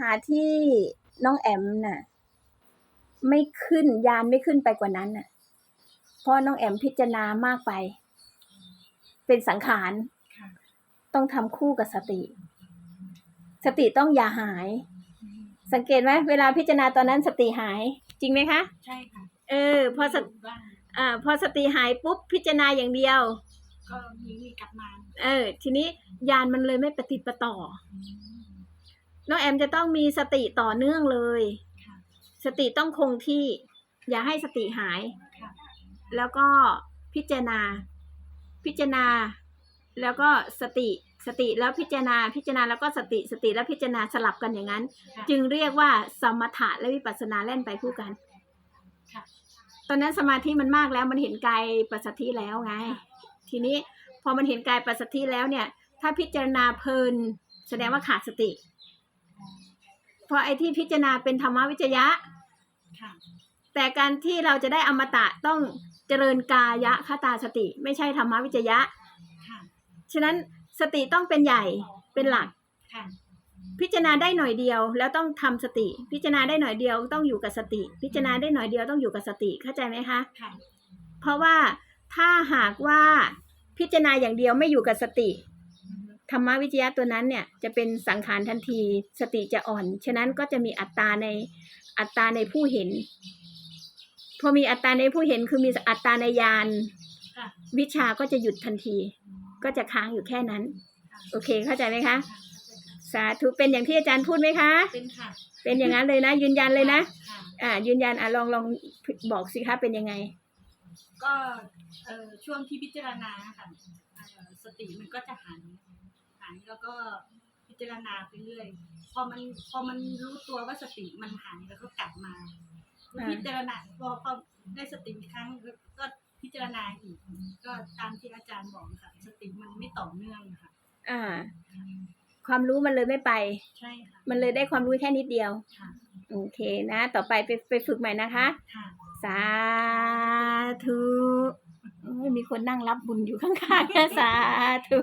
หาที่น้องแอมน่ะ ไม่ขึ้นยานไม่ขึ้นไปกว่านั้นน่ะ เพราะน้องแอมพิจารณามากไป เป็นสังขารค่ะต้องทำคู่กับสติ สติต้องอย่าหาย สังเกตไหมเวลาพิจารณาตอนนั้นสติหาย จริงไหมคะ ใช่ค่ะ เออ พอสติบ้างอ่า พอสติหายปุ๊บพิจารณาอย่างเดียว ก็มีมีกลับมา เออ ทีนี้ยานมันเลยไม่ปฏิดประต่อ น้องแอมจะต้องมีสติต่อเนื่องเลยค่ะสติต้องคงที่ อย่าให้สติหายค่ะแล้วก็พิจารณา พิจารณา แล้วก็สติสติแล้วพิจารณาพิจารณาแล้วก็สติสติแล้วพิจารณาสลับกันอย่างนั้นค่ะจึงเรียกว่าสมถะและวิปัสสนาเล่นไปคู่กันค่ะตอนนั้นสมาธิมันมากแล้วมันเห็นกายปัสสัทธิแล้วไง ทีนี้พอมันเห็นกายปัสสัทธิแล้วเนี่ย ถ้าพิจารณาเพลิน แสดงว่าขาดสติ เพราะไอ้ที่พิจารณาเป็นธรรมวิจยะ ค่ะ แต่การที่เราจะได้อมตะต้องเจริญกายะคตาสติ ไม่ใช่ธรรมวิจยะ ค่ะ ฉะนั้นสติต้องเป็นใหญ่เป็นหลัก ค่ะ พิจารณาได้หน่อยเดียว แล้วต้องทำสติ พิจารณาได้หน่อยเดียวต้องอยู่กับสติ พิจารณาได้หน่อยเดียวต้องอยู่กับสติเข้าใจไหมคะ ค่ะ เพราะว่าถ้าหากว่าพิจารณาอย่างเดียวไม่อยู่กับสติ ธรรมวิจยะตัวนั้นเนี่ยจะเป็นสังขารทันที สติจะอ่อน ฉะนั้นก็จะมีอัตตาในอัตตาในผู้เห็น พอมีอัตตาในผู้เห็นคือมีอัตตาในญาณค่ะวิชาก็จะหยุดทันที ก็จะค้างอยู่แค่นั้น โอเคเข้าใจไหมคะ สาธุเป็นอย่างที่อาจารย์พูดไหมคะ เป็นค่ะ เป็นอย่างนั้นเลยนะ ยืนยันเลยนะค่ะอ่า ยืนยันอะลองลองบอกสิคะเป็นยังไง ก็เอ่อช่วงที่พิจารณาค่ะเอ่อสติมันก็จะหัน หันแล้วก็พิจารณาไปเรื่อย พอมันพอมันรู้ตัวว่าสติมันหันแล้วก็กลับมาอ่าพิจารณาพอพอได้สติอีกครั้งก็พิจารณาอีก ก็ตามที่อาจารย์บอกค่ะ สติมันไม่ต่อเนื่องค่ะ อ่า ความรู้มันเลยไม่ไป ใช่ค่ะ มันเลยได้ความรู้แค่นิดเดียวค่ะโอเคนะ ต่อไปไปไปฝึกใหม่นะคะค่ะสาธุโอ้ยมีคนนั่งรับบุญอยู่ข้างๆสาธุ